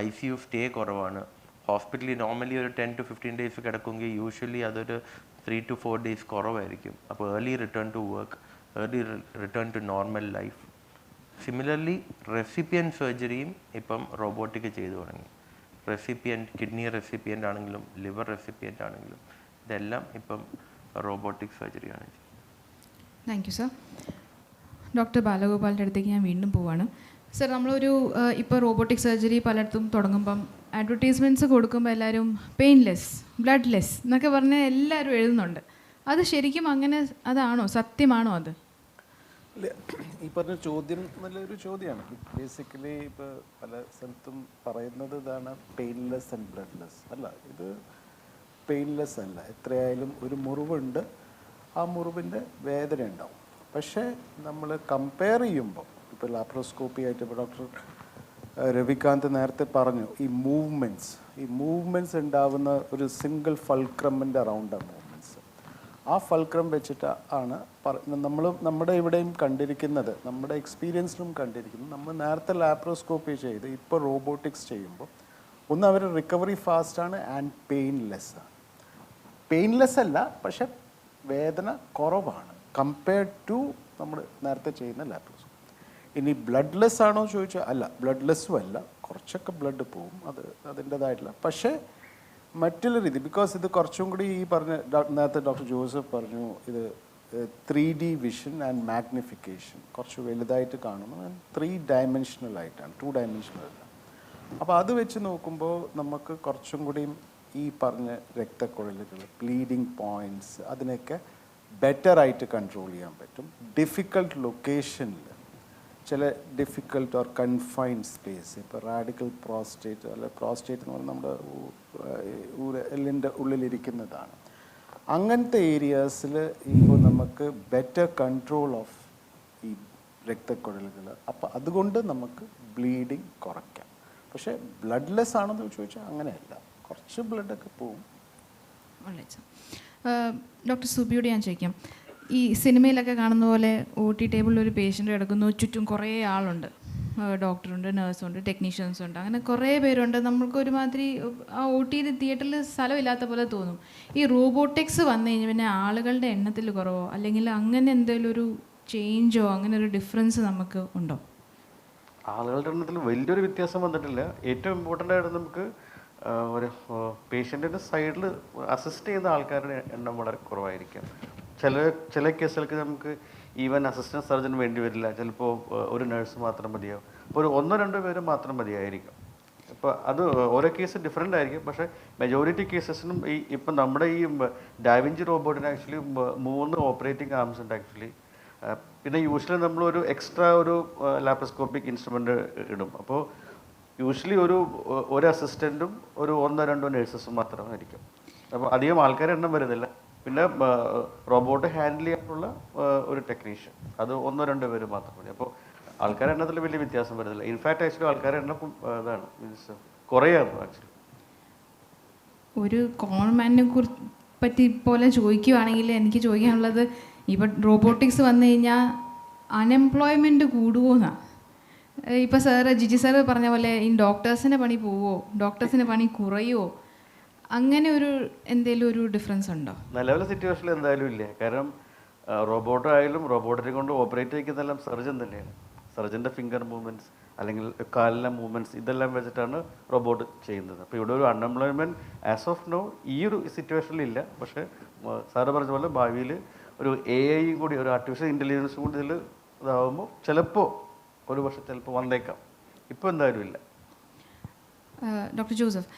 ഐ സി യു സ്റ്റേ കുറവാണ്. ഹോസ്പിറ്റലിൽ നോർമലി ഒരു ടെൻ ടു ഫിഫ്റ്റീൻ ഡേയ്സ് കിടക്കുമെങ്കിൽ യൂഷ്വലി അതൊരു ത്രീ ടു ഫോർ ഡേയ്സ് കുറവായിരിക്കും. അപ്പോൾ early return to work early return to normal life similarly recipient സർജറിയും ഇപ്പം റോബോട്ടിക് ചെയ്തു തുടങ്ങി. റെസിപ്പിയന്റ് കിഡ്നി റെസിപ്പിയന്റ് ആണെങ്കിലും ലിവർ റെസിപ്പിയന്റ് ആണെങ്കിലും ഇതെല്ലാം ഇപ്പം റോബോട്ടിക് സർജറിയാണ് താങ്ക് യു സർ ഡോക്ടർ ബാലഗോപാലിന്റെ അടുത്തേക്ക് ഞാൻ വീണ്ടും പോവാണ്. സർ നമ്മളൊരു ഇപ്പോൾ റോബോട്ടിക് സർജറി പലയിടത്തും തുടങ്ങുമ്പം അഡ്വർടൈസ്മെന്റ്സ് കൊടുക്കുമ്പോൾ എല്ലാവരും പെയിൻലെസ് ബ്ലഡ്ലെസ് എന്നൊക്കെ പറഞ്ഞ് എല്ലാവരും എഴുതുന്നുണ്ട്. അത് ശരിക്കും അങ്ങനെ അതാണോ? സത്യമാണോ അത്? ഈ പറഞ്ഞ ചോദ്യം നല്ലൊരു ചോദ്യമാണ്. ബേസിക്കലി ഇപ്പോൾ പല സ്ഥലത്തും പറയുന്നത് ഇതാണ് പെയിൻലെസ് ആൻഡ് ബ്ലഡ്ലെസ് അല്ല ഇത് പെയിൻലെസ് അല്ല. എത്രയായാലും ഒരു മുറിവുണ്ട്. ആ മുറിവിന്റെ വേദന ഉണ്ടാവും. പക്ഷേ നമ്മൾ കമ്പയർ ചെയ്യുമ്പോൾ ഇപ്പോൾ ലാപ്രോസ്കോപ്പി ആയിട്ട് ഇപ്പോൾ ഡോക്ടർ രവികാന്ത് നേരത്തെ പറഞ്ഞു ഈ മൂവ്മെന്റ്സ് ഈ മൂവ്മെന്റ്സ് ഉണ്ടാവുന്ന ഒരു സിംഗിൾ ഫൾക്രമിന്റെ റൗണ്ടാണ് ആ ഫൽക്രം വെച്ചിട്ട് ആണ് നമ്മൾ നമ്മുടെ ഇവിടെയും കണ്ടിരിക്കുന്നത് നമ്മുടെ എക്സ്പീരിയൻസിലും കണ്ടിരിക്കുന്നു. നമ്മൾ നേരത്തെ ലാപ്രോസ്കോപ്പി ചെയ്ത് ഇപ്പോൾ റോബോട്ടിക്സ് ചെയ്യുമ്പോൾ ഒന്ന് അവർ റിക്കവറി ഫാസ്റ്റാണ് ആൻഡ് പെയിൻലെസ് ആണ്. പെയിൻലെസ് അല്ല പക്ഷെ വേദന കുറവാണ് കമ്പയർഡ് ടു നമ്മൾ നേരത്തെ ചെയ്യുന്ന ലാപ്രോസ്കോപ്പി ഇനി ബ്ലഡ്ലെസ് ആണോ ചോദിച്ചാൽ അല്ല ബ്ലഡ്ലെസ്സും അല്ല. കുറച്ചൊക്കെ ബ്ലഡ് പോവും അത് അതിന്റെതായിട്ടുള്ള. പക്ഷേ മറ്റുള്ള രീതി ബിക്കോസ് ഇത് കുറച്ചും കൂടി ഈ പറഞ്ഞ നേരത്തെ ഡോക്ടർ ജോസഫ് പറഞ്ഞു ഇത് three D vision and magnification കുറച്ച് വലുതായിട്ട് കാണുന്നു. ത്രീ ഡയമെൻഷണൽ ആയിട്ടാണ് ടു ഡയമെൻഷണൽ അല്ല. അപ്പോൾ അത് വെച്ച് നോക്കുമ്പോൾ നമുക്ക് കുറച്ചും കൂടിയും ഈ പറഞ്ഞ രക്തക്കുഴലുകൾ ബ്ലീഡിങ് പോയിന്റ്സ് അതിനൊക്കെ ബെറ്ററായിട്ട് കൺട്രോൾ ചെയ്യാൻ പറ്റും. ഡിഫിക്കൾട്ട് ലൊക്കേഷനിൽ ചില ഡിഫിക്കൽട്ട് ഓർ കൺഫൈൻഡ് സ്പേസ് ഇപ്പോൾ റാഡിക്കൽ പ്രോസ്റ്റേറ്റ് അല്ലെ പ്രോസ്റ്റേറ്റ് എന്ന് പറഞ്ഞാൽ നമ്മുടെ എല്ലിന്റെ ഉള്ളിലിരിക്കുന്നതാണ്. അങ്ങനത്തെ ഏരിയാസിൽ ഇപ്പോൾ നമുക്ക് ബെറ്റർ കൺട്രോൾ ഓഫ് ഈ രക്തക്കുഴലുകൾ. അപ്പോൾ അതുകൊണ്ട് നമുക്ക് ബ്ലീഡിങ് കുറയ്ക്കാം. പക്ഷേ ബ്ലഡ്ലെസ് ആണെന്ന് ചോദിച്ചാൽ അങ്ങനെയല്ല. കുറച്ച് ബ്ലഡൊക്കെ പോവും. ഡോക്ടർ സുബിയോട് ഞാൻ ചോദിക്കാം. ഈ സിനിമയിലൊക്കെ കാണുന്ന പോലെ ഒ ടി ടേബിളിൽ ഒരു പേഷ്യന്റ് കിടക്കുന്നു. ചുറ്റും കുറേ ആളുണ്ട്. ഡോക്ടറുണ്ട് നേഴ്സുണ്ട് ടെക്നീഷ്യൻസ് ഉണ്ട് അങ്ങനെ കുറേ പേരുണ്ട്. നമ്മൾക്ക് ഒരുമാതിരി ആ ഒ ടി തിയേറ്ററിൽ സ്ഥലമില്ലാത്ത പോലെ തോന്നും. ഈ റോബോട്ടിക്സ് വന്നു കഴിഞ്ഞാൽ പിന്നെ ആളുകളുടെ എണ്ണത്തിൽ കുറവോ? അല്ലെങ്കിൽ അങ്ങനെ എന്തെങ്കിലും ഒരു ചേഞ്ചോ അങ്ങനെ ഒരു ഡിഫറൻസ് നമുക്ക് ഉണ്ടോ? ആളുകളുടെ എണ്ണത്തിൽ വലിയൊരു വ്യത്യാസം വന്നിട്ടില്ല. ഏറ്റവും ഇമ്പോർട്ടന്റ് ആയിട്ട് നമുക്ക് ഒരു പേഷ്യന്റിന്റെ സൈഡിൽ അസിസ്റ്റ് ചെയ്യുന്ന ആൾക്കാരുടെ എണ്ണം വളരെ കുറവായിരിക്കും. ചില ചില കേസുകൾക്ക് നമുക്ക് ഈവൻ അസിസ്റ്റന്റ് സർജൻ വേണ്ടി വരില്ല. ചിലപ്പോൾ ഒരു നഴ്സ് മാത്രം മതിയാവും അപ്പോൾ ഒരു ഒന്നോ രണ്ടോ പേര് മാത്രം മതിയായിരിക്കും. അപ്പോൾ അത് ഓരോ കേസ് ഡിഫറെന്റ് ആയിരിക്കും. പക്ഷേ മെജോറിറ്റി കേസസിനും ഈ ഇപ്പം നമ്മുടെ ഈ ഡാവിഞ്ചി റോബോട്ടിന് ആക്ച്വലി മൂന്ന് ഓപ്പറേറ്റിംഗ് ആംസ് ഉണ്ട് ആക്ച്വലി പിന്നെ യൂഷ്വലി നമ്മൾ ഒരു എക്സ്ട്രാ ഒരു ലാപ്രോസ്കോപ്പിക് ഇൻസ്ട്രുമെന്റ് ഇടും. അപ്പോൾ യൂഷ്വലി ഒരു ഒരു അസിസ്റ്റന്റും ഒരു ഒന്നോ രണ്ടോ നഴ്സസും മാത്രമായിരിക്കും. അപ്പോൾ അധികം ആൾക്കാരെ എണ്ണം വരുന്നില്ല. പിന്നെ റോബോട്ട് ഹാൻഡിൽ ചെയ്യാനുള്ള ഒരു ടെക്നീഷ്യൻ. അത് ഒന്നോ രണ്ടോ പേര് മാത്രം മതി. അപ്പോൾ ആൾക്കാരുടെ എണ്ണത്തിൽ വലിയ വ്യത്യാസം വരുന്നില്ല ഇൻഫാക്ട് ആക്ച്വലി ആൾക്കാരുടെ എണ്ണം ഇതാണ്. മീൻസ് കുറയായിരുന്നു ആക്ച്വലി ഒരു കോമൺ മാനിനെ കുറിച്ച് പറ്റി പോലെ ചോദിക്കുവാണെങ്കിൽ എനിക്ക് ചോദിക്കാനുള്ളത് ഇപ്പം റോബോട്ടിക്സ് വന്നു കഴിഞ്ഞാൽ അൺഎംപ്ലോയ്മെന്റ് കൂടുമോന്നാ ഇപ്പോൾ സാറ് ജിജി സാറ് പറഞ്ഞ പോലെ ഈ ഡോക്ടേഴ്സിന്റെ പണി പോവോ? ഡോക്ടേഴ്സിന്റെ പണി കുറയുമോ അങ്ങനെ ഒരു എന്തെങ്കിലും ഒരു ഡിഫറൻസ് ഉണ്ടോ? നിലവിലെ സിറ്റുവേഷനിൽ എന്തായാലും ഇല്ല. കാരണം റോബോട്ട് ആയാലും റോബോട്ടിനെ കൊണ്ട് ഓപ്പറേറ്റ് ചെയ്യുന്നതെല്ലാം സർജൻ തന്നെയാണ്. സർജന്റെ ഫിംഗർ മൂവ്മെന്റ്സ് അല്ലെങ്കിൽ കാലിലെ മൂവ്മെന്റ്സ് ഇതെല്ലാം വെച്ചിട്ടാണ് റോബോട്ട് ചെയ്യുന്നത്. അപ്പോൾ ഇവിടെ ഒരു അൺഎംപ്ലോയ്മെന്റ് ആസ് ഓഫ് നോ ഈ ഒരു സിറ്റുവേഷനിൽ ഇല്ല. പക്ഷേ സാറ് പറഞ്ഞ പോലെ ഭാവിയിൽ ഒരു എ ഐയും കൂടി ഒരു ആർട്ടിഫിഷ്യൽ ഇന്റലിജൻസ് കൂടി ഇതിൽ ഇതാവുമ്പോൾ ചിലപ്പോൾ ഒരു പക്ഷേ ചിലപ്പോൾ വന്നേക്കാം. ഇപ്പോൾ എന്തായാലും ഇല്ല. Doctor Joseph